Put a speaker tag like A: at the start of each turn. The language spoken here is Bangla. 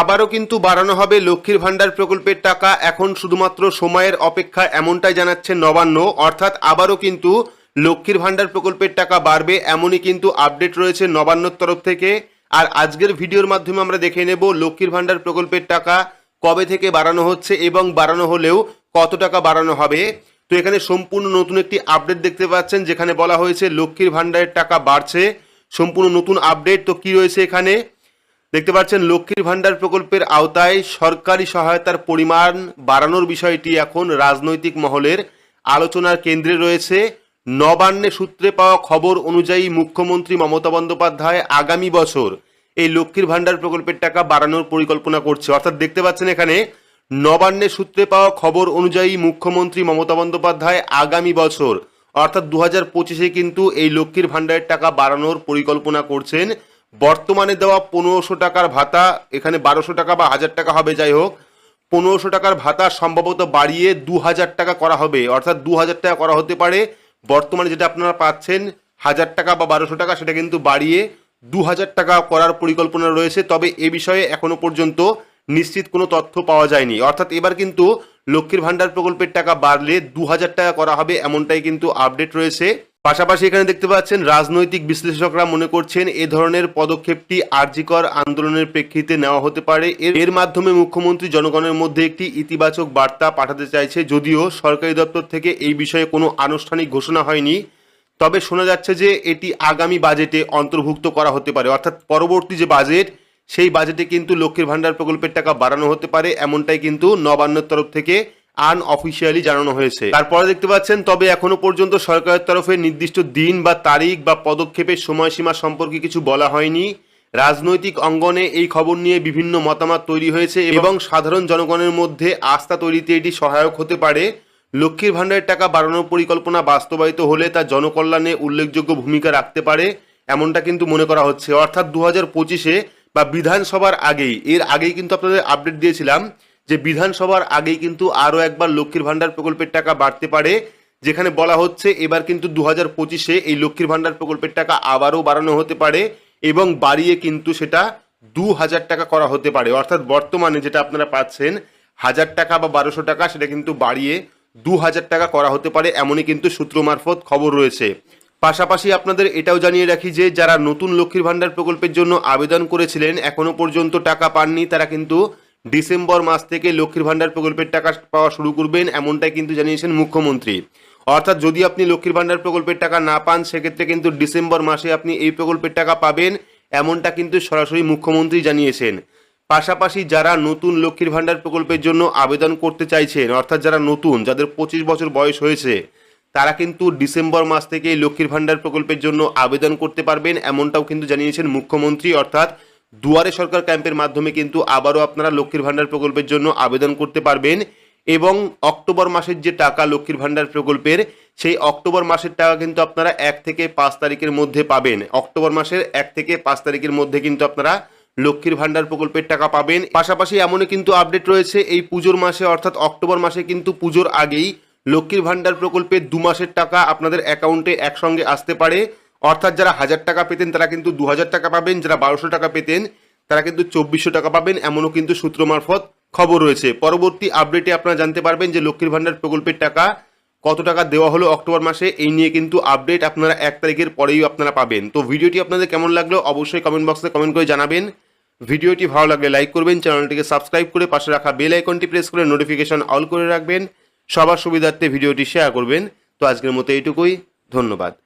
A: আবারও কিন্তু বাড়ানো হবে লক্ষ্মীর ভাণ্ডার প্রকল্পের টাকা। এখন শুধুমাত্র সময়ের অপেক্ষা এমনটাই জানাচ্ছে নবান্ন। অর্থাৎ আবারও কিন্তু লক্ষ্মীর ভাণ্ডার প্রকল্পের টাকা বাড়বে এমনই কিন্তু আপডেট রয়েছে নবান্নর তরফ থেকে। আর আজকের ভিডিওর মাধ্যমে আমরা দেখে নেব লক্ষ্মীর ভাণ্ডার প্রকল্পের টাকা কবে থেকে বাড়ানো হচ্ছে এবং বাড়ানো হলেও কত টাকা বাড়ানো হবে। তো এখানে সম্পূর্ণ নতুন একটি আপডেট দেখতে পাচ্ছেন, যেখানে বলা হয়েছে লক্ষ্মীর ভাণ্ডারের টাকা বাড়ছে। সম্পূর্ণ নতুন আপডেট, তো কি রয়েছে এখানে? দেখতে পাচ্ছেন লক্ষ্মীর ভাণ্ডার প্রকল্পের আওতায় সরকারি সহায়তার পরিমাণ বাড়ানোর বিষয়টি এখন রাজনৈতিক মহলের আলোচনার কেন্দ্রে রয়েছে। নবান্নে সূত্রে পাওয়া খবর অনুযায়ী মুখ্যমন্ত্রী মমতা বন্দ্যোপাধ্যায় আগামী বছর এই লক্ষ্মীর ভাণ্ডার প্রকল্পের টাকা বাড়ানোর পরিকল্পনা করছে। অর্থাৎ দেখতে পাচ্ছেন এখানে নবান্নে সূত্রে পাওয়া খবর অনুযায়ী মুখ্যমন্ত্রী মমতা বন্দ্যোপাধ্যায় আগামী বছর, অর্থাৎ দু হাজার পঁচিশে কিন্তু এই লক্ষ্মীর ভাণ্ডারের টাকা বাড়ানোর পরিকল্পনা করছেন। বর্তমানে দেওয়া পনেরোশো টাকার ভাতা, এখানে বারোশো টাকা বা হাজার টাকা হবে, যাই হোক, পনেরোশো টাকার ভাতা সম্ভবত বাড়িয়ে দু হাজার টাকা করা হবে, অর্থাৎ দু হাজার টাকা করা হতে পারে। বর্তমানে যেটা আপনারা পাচ্ছেন, হাজার টাকা বা বারোশো টাকা, সেটা কিন্তু বাড়িয়ে দু হাজার টাকা করার পরিকল্পনা রয়েছে। তবে এ বিষয়ে এখনও পর্যন্ত নিশ্চিত কোনো তথ্য পাওয়া যায়নি। অর্থাৎ এবার কিন্তু লক্ষ্মীর ভাণ্ডার প্রকল্পের টাকা বাড়লে দু হাজার টাকা করা হবে, এমনটাই কিন্তু আপডেট রয়েছে। পাশাপাশি এখানে দেখতে পাচ্ছেন, রাজনৈতিক বিশ্লেষকরা মনে করছেন এ ধরনের পদক্ষেপটি আর্জিকর আন্দোলনের প্রেক্ষিতে নেওয়া হতে পারে। এর মাধ্যমে মুখ্যমন্ত্রী জনগণের মধ্যে একটি ইতিবাচক বার্তা পাঠাতে চাইছে, যদিও সরকারি দপ্তর থেকে এই বিষয়ে কোনো আনুষ্ঠানিক ঘোষণা হয়নি। তবে শোনা যাচ্ছে যে এটি আগামী বাজেটে অন্তর্ভুক্ত করা হতে পারে। অর্থাৎ পরবর্তী যে বাজেট, সেই বাজেটে কিন্তু লক্ষ্মীর ভাণ্ডার প্রকল্পের টাকা বাড়ানো হতে পারে। এমনটাই কিন্তু নবান্নর তরফ থেকে আনঅফিসিয়ালি জানানো হয়েছে। তারপরে দেখতে পাচ্ছেন, তবে এখনও পর্যন্ত সরকারের তরফে নির্দিষ্ট দিন বা তারিখ বা পদক্ষেপের সময়সীমা সম্পর্কে কিছু বলা হয়নি। রাজনৈতিক অঙ্গনে এই খবর নিয়ে বিভিন্ন মতামত তৈরি হয়েছে এবং সাধারণ জনগণের মধ্যে আস্থা তৈরিতে এটি সহায়ক হতে পারে। লক্ষ্মীর ভাণ্ডারের টাকা বাড়ানোর পরিকল্পনা বাস্তবায়িত হলে তা জনকল্যাণে উল্লেখযোগ্য ভূমিকা রাখতে পারে, এমনটা কিন্তু মনে করা হচ্ছে। অর্থাৎ দু হাজার পঁচিশে বা বিধানসভার আগেই, এর আগেই কিন্তু আপনাদের আপডেট দিয়েছিলাম যে বিধানসভার আগেই কিন্তু আরও একবার লক্ষ্মীর ভাণ্ডার প্রকল্পের টাকা বাড়তে পারে, যেখানে বলা হচ্ছে এবার কিন্তু দু হাজার পঁচিশে এই লক্ষ্মীর ভাণ্ডার প্রকল্পের টাকা আবারও বাড়ানো হতে পারে এবং বাড়িয়ে কিন্তু সেটা দু হাজার টাকা করা হতে পারে। অর্থাৎ বর্তমানে যেটা আপনারা পাচ্ছেন, হাজার টাকা বা বারোশো টাকা, সেটা কিন্তু বাড়িয়ে দু হাজার টাকা করা হতে পারে, এমনই কিন্তু সূত্র মারফত খবর রয়েছে। পাশাপাশি আপনাদের এটাও জানিয়ে রাখি যে, যারা নতুন লক্ষ্মীর ভাণ্ডার প্রকল্পের জন্য আবেদন করেছিলেন, এখনও পর্যন্ত টাকা পাননি, তারা কিন্তু ডিসেম্বর মাস থেকে লক্ষ্মীর ভাণ্ডার প্রকল্পের টাকা পাওয়া শুরু করবেন এমনটাই কিন্তু জানিয়েছেন মুখ্যমন্ত্রী। অর্থাৎ যদি আপনি লক্ষ্মীর ভাণ্ডার প্রকল্পের টাকা না পান, সেক্ষেত্রে কিন্তু ডিসেম্বর মাসে আপনি এই প্রকল্পের টাকা পাবেন, এমনটা কিন্তু সরাসরি মুখ্যমন্ত্রী জানিয়েছেন। পাশাপাশি যারা নতুন লক্ষ্মীর ভাণ্ডার প্রকল্পের জন্য আবেদন করতে চাইছেন, অর্থাৎ যারা নতুন, যাদের পঁচিশ বছর বয়স হয়েছে, তারা কিন্তু ডিসেম্বর মাস থেকে লক্ষ্মীর ভাণ্ডার প্রকল্পের জন্য আবেদন করতে পারবেন, এমনটাও কিন্তু জানিয়েছেন মুখ্যমন্ত্রী। অর্থাৎ দুয়ারে সরকার ক্যাম্পের মাধ্যমে কিন্তু আবারও আপনারা লক্ষ্মীর ভাণ্ডার প্রকল্পের জন্য আবেদন করতে পারবেন এবং অক্টোবর মাসের যে টাকা লক্ষ্মীর ভাণ্ডার প্রকল্পের, সেই অক্টোবর মাসের টাকা কিন্তু আপনারা এক থেকে পাঁচ তারিখের মধ্যে পাবেন। অক্টোবর মাসের এক থেকে পাঁচ তারিখের মধ্যে কিন্তু আপনারা লক্ষ্মীর ভাণ্ডার প্রকল্পের টাকা পাবেন। পাশাপাশি এমনই কিন্তু আপডেট রয়েছে, এই পুজোর মাসে অর্থাৎ অক্টোবর মাসে কিন্তু পুজোর আগেই লক্ষ্মীর ভাণ্ডার প্রকল্পের দু মাসের টাকা আপনাদের অ্যাকাউন্টে একসঙ্গে আসতে পারে। অর্থাৎ যারা হাজার টাকা পেতেন, তারা কিন্তু দু হাজার টাকা পাবেন। যারা বারোশো টাকা পেতেন, তারা কিন্তু চব্বিশশো টাকা পাবেন। এমনও কিন্তু সূত্র মারফত খবর রয়েছে। পরবর্তী আপডেটে আপনারা জানতে পারবেন যে লক্ষ্মীর ভাণ্ডার প্রকল্পের টাকা কত টাকা দেওয়া হলো অক্টোবর মাসে, এই নিয়ে কিন্তু আপডেট আপনারা এক তারিখের পরেই আপনারা পাবেন। তো ভিডিওটি আপনাদের কেমন লাগল অবশ্যই কমেন্ট বক্সে কমেন্ট করে জানাবেন। ভিডিওটি ভালো লাগলে লাইক করবেন, চ্যানেলটিকে সাবস্ক্রাইব করে পাশে রাখা বেল আইকনটি প্রেস করে নোটিফিকেশন অল করে রাখবেন। সবার সুবিধার্থে ভিডিওটি শেয়ার করবেন। তো আজকের মতো এইটুকুই। ধন্যবাদ।